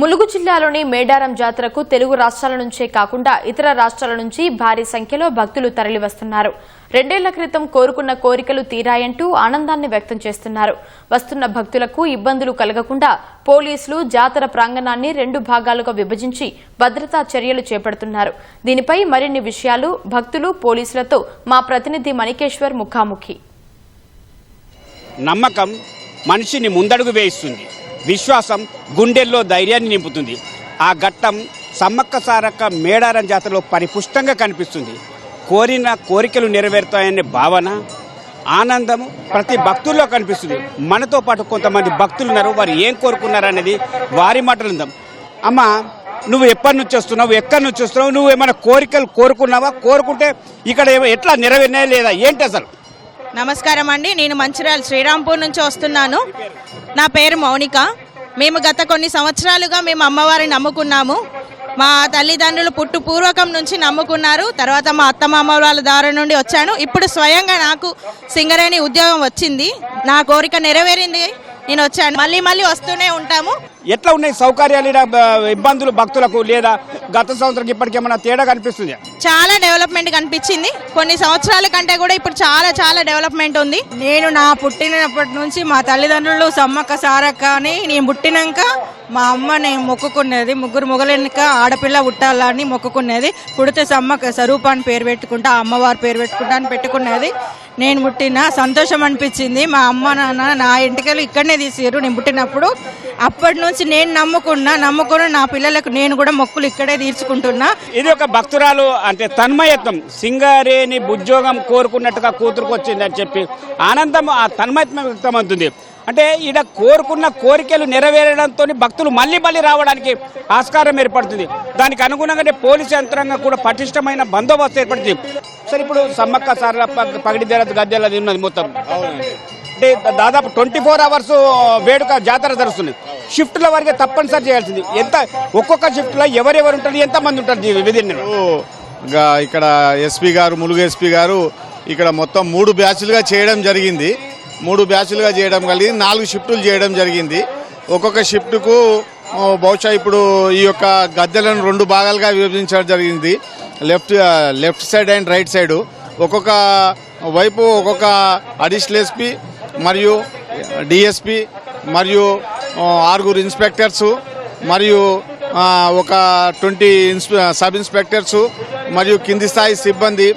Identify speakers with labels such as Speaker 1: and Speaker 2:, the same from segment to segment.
Speaker 1: ములుగు జిల్లాలోని మేడారం జాతరకు తెలుగు రాష్ట్రాల నుంచే కాకుండా ఇతర రాష్ట్రాల నుంచి భారీ సంఖ్యలో భక్తులు తరలివస్తున్నారు. రెండేళ్ళ క్రితం కోరుకున్న కోరికలు తీరాయంటూ ఆనందాన్ని వ్యక్తం చేస్తున్నారు. వస్తున్న భక్తులకు ఇబ్బందులు కలగకుండా పోలీసులు జాతర ప్రాంగణాన్ని రెండు భాగాలుగా విభజించి భద్రతా చర్యలు చేపడుతున్నారు. దీనిపై మరిన్ని విషయాలు భక్తులు పోలీసులతో మా ప్రతినిధి మణికేశ్వర్ ముఖాముఖి.
Speaker 2: నమ్మకం మనిషిని ముందడుగు వేయిస్తుంది. విశ్వాసం గుండెల్లో ధైర్యాన్ని నింపుతుంది. ఆ ఘట్టం సమ్మక్క సారక్క మేడారం జాతరలో పరిపుష్టంగా కనిపిస్తుంది. కోరిన కోరికలు నెరవేరుతాయనే భావన ఆనందం ప్రతి భక్తుల్లో కనిపిస్తుంది. మనతో పాటు కొంతమంది భక్తులు ఉన్నారు. వారు ఏం కోరుకున్నారనేది వారి మాటలు ఉందాం అమ్మ నువ్వు ఎప్పటి నుంచి వస్తున్నావు? ఎక్కడి నుంచి వస్తున్నావు? నువ్వు ఏమైనా కోరికలు కోరుకున్నావా? కోరుకుంటే ఇక్కడ ఏమో ఎట్లా నెరవేరినాయా లేదా? ఏంటి అసలు?
Speaker 3: నమస్కారం అండి. నేను మంచిర్యాల శ్రీరాంపూర్ నుంచి వస్తున్నాను. నా పేరు మౌనిక. మేము గత కొన్ని సంవత్సరాలుగా మేము అమ్మవారిని నమ్ముకున్నాము. మా తల్లిదండ్రులు పుట్టు పూర్వకం నుంచి నమ్ముకున్నారు. తర్వాత మా అత్తమామ వాళ్ళ దారి నుండి వచ్చాను. ఇప్పుడు స్వయంగా నాకు సింగరేణి ఉద్యోగం వచ్చింది. నా కోరిక నెరవేరింది. నేను వచ్చాను మళ్ళీ మళ్ళీ వస్తూనే ఉంటాము.
Speaker 2: ఎట్లా ఉన్నాయి సౌకర్యాలు ఇబ్బందులు భక్తులకు లేదా గత సంవత్సరం ఇప్పటికి ఏమైనా తేడా కనిపిస్తుంది?
Speaker 3: చాలా డెవలప్మెంట్ కనిపించింది. కొన్ని సంవత్సరాల కంటే కూడా ఇప్పుడు చాలా చాలా డెవలప్మెంట్ ఉంది.
Speaker 4: నేను నా పుట్టినప్పటి నుంచి మా తల్లిదండ్రులు సమ్మక్క సారక్క అని నేను పుట్టినాక మా అమ్మ నేను మొక్కుకునేది ముగ్గురు మొగలెనక ఆడపిల్ల పుట్టాలని మొక్కుకునేది పుడితే సమ్మక్క స్వరూప అని పేరు పెట్టుకుంటా అమ్మవారి పేరు పెట్టుకుంటా అని పెట్టుకునేది. నేను పుట్టిన సంతోషం అనిపించింది. మా అమ్మ నాన్న నా ఇంటికెళ్ళి ఇక్కడనే తీసారు నేను పుట్టినప్పుడు. అప్పటి నుంచి నేను నమ్ముకున్నా నమ్ముకున్న నా పిల్లలకు నేను కూడా మొక్కులు ఇక్కడే తీర్చుకుంటున్నా.
Speaker 2: ఇది ఒక భక్తురాలు అంటే తన్మయత్వం సింగారేని ఉద్యోగం కోరుకున్నట్టుగా కూతురుకు వచ్చింది అని చెప్పి ఆనందం ఆ తన్మయత్వం వ్యక్తమవుతుంది. అంటే ఈడ కోరుకున్న కోరికలు నెరవేరడంతో భక్తులు మళ్ళీ మళ్ళీ రావడానికి ఆస్కారం ఏర్పడుతుంది. దానికి అనుగుణంగానే పోలీసు యంత్రాంగం కూడా పటిష్టమైన బందోబస్తు ఏర్పడుతుంది. సరే ఇప్పుడు సమ్మక్క సార పగడి దేరత గద్దెలది ఉన్నది మొత్తం. అంటే దాదాపు ట్వంటీ ఫోర్ అవర్స్ వేడుక జాతర జరుగుతుంది. షిఫ్ట్ల వరకే తప్పనిసరి చేయాల్సింది. ఎంత ఒక్కొక్క షిఫ్ట్లో ఎవరెవరు ఉంటారు ఎంత మంది ఉంటారు విధిని
Speaker 5: ఇక్కడ ఎస్పీ గారు ములుగు ఎస్పీ గారు ఇక్కడ మొత్తం మూడు బ్యాచ్లుగా చేయడం జరిగింది. మూడు బ్యాచ్లుగా చేయడం కలిగింది. నాలుగు షిఫ్టులు చేయడం జరిగింది. ఒక్కొక్క షిఫ్ట్కు బహుశా ఇప్పుడు ఈ యొక్క గద్దెలను రెండు భాగాలుగా విభజించడం జరిగింది. Left left side and right side. ఒక్కొక్క వైపు ఒక్కొక్క అడిషనల్ ఎస్పీ మరియు డిఎస్పి మరియు ఆరుగురు ఇన్స్పెక్టర్సు మరియు ఒక ట్వంటీ ఇన్స్పె సబ్ ఇన్స్పెక్టర్స్ మరియు కింది స్థాయి సిబ్బంది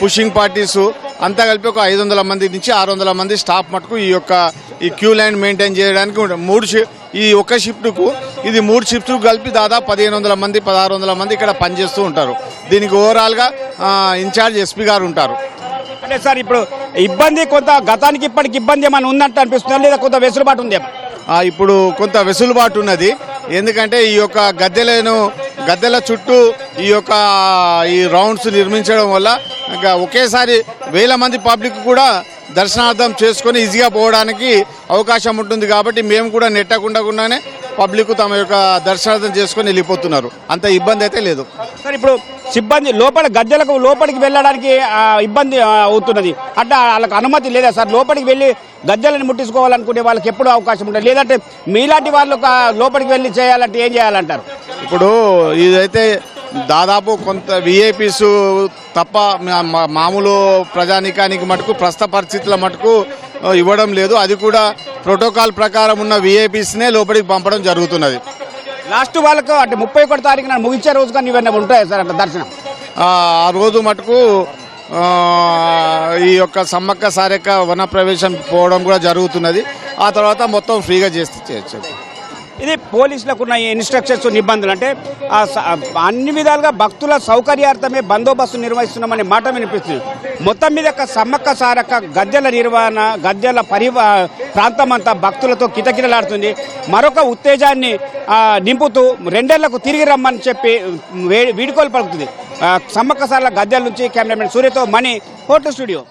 Speaker 5: పుషింగ్ పార్టీసు అంతా కలిపి ఒక ఐదు వందల మంది నుంచి ఆరు వందల మంది స్టాఫ్ మటుకు ఈ యొక్క ఈ క్యూ లైన్ మెయింటైన్ చేయడానికి మూడు ఈ ఒక షిఫ్ట్కు ఇది మూడు షిఫ్ట్ కలిపి దాదాపు పదిహేను వందల మంది పదహారు వందల మంది ఇక్కడ పనిచేస్తూ ఉంటారు. దీనికి ఓవరాల్గా ఇన్ఛార్జ్ ఎస్పీ గారు ఉంటారు.
Speaker 2: అంటే సార్ ఇప్పుడు ఇబ్బంది కొంత గతానికి ఇప్పటికి ఇబ్బంది ఏమైనా ఉందంటే అనిపిస్తుందా? లేదా కొంత వెసులుబాటు ఉంది
Speaker 5: ఇప్పుడు కొంత వెసులుబాటు ఉన్నది. ఎందుకంటే ఈ యొక్క గద్దెలను గద్దెల చుట్టూ ఈ యొక్క ఈ రౌండ్స్ నిర్మించడం వల్ల ఇంకా ఒకేసారి వేల మంది పబ్లిక్ కూడా దర్శనార్థం చేసుకొని ఈజీగా పోవడానికి అవకాశం ఉంటుంది కాబట్టి మేము కూడా నెట్టకుండానే పబ్లిక్ తమ యొక్క దర్శనార్థం చేసుకొని వెళ్ళిపోతున్నారు. అంత ఇబ్బంది అయితే లేదు.
Speaker 2: సార్ ఇప్పుడు సిబ్బంది లోపల గద్దెలకు లోపలికి వెళ్ళడానికి ఇబ్బంది అవుతున్నది. అంటే వాళ్ళకి అనుమతి లేదా సార్? లోపలికి వెళ్ళి గద్దెలను ముట్టించుకోవాలనుకునే వాళ్ళకి ఎప్పుడు అవకాశం ఉంటుంది. లేదంటే మీలాంటి వాళ్ళు ఒక లోపలికి వెళ్ళి చేయాలంటే ఏం చేయాలంటారు?
Speaker 5: ఇప్పుడు ఇదైతే దాదాపు కొంత విఐపీస్ తప్ప మామూలు ప్రజానికానికి మటుకు ప్రస్తుత పరిస్థితుల మటుకు ఇవ్వడం లేదు. అది కూడా ప్రోటోకాల్ ప్రకారం ఉన్న విఐపీస్నే లోపలికి పంపడం జరుగుతున్నది.
Speaker 2: లాస్ట్ వాళ్ళకు అంటే ముప్పై ఒకటి తారీఖున ముగించే రోజు కానీ ఇవన్నీ ఉంటాయి సార్ అంటే దర్శనం?
Speaker 5: ఆ రోజు మటుకు ఈ యొక్క సమ్మక్క సారక్క వన ప్రవేశం పోవడం కూడా జరుగుతున్నది. ఆ తర్వాత మొత్తం ఫ్రీగా చేస్తే చేయొచ్చు
Speaker 2: ఇది పోలీసులకు ఉన్న ఇన్స్ట్రక్షన్స్ నిబంధనలు. అంటే అన్ని విధాలుగా భక్తుల సౌకర్యార్థమే బందోబస్తు నిర్వహిస్తున్నామనే మాట వినిపిస్తుంది. మొత్తం మీద ఒక సమ్మక్క సారక్క గద్దెల నిర్వహణ గద్దెల పరివా ప్రాంతం అంతా భక్తులతో కిటకిటలాడుతుంది. మరొక ఉత్తేజాన్ని నింపుతూ రెండేళ్ళకు తిరిగి రమ్మని చెప్పి వీడుకోలు పలుకుతుంది. సమ్మక్క సార్ల గద్దెల నుంచి కెమెరామెన్ సూర్యతో మణి ఫోటో స్టూడియో.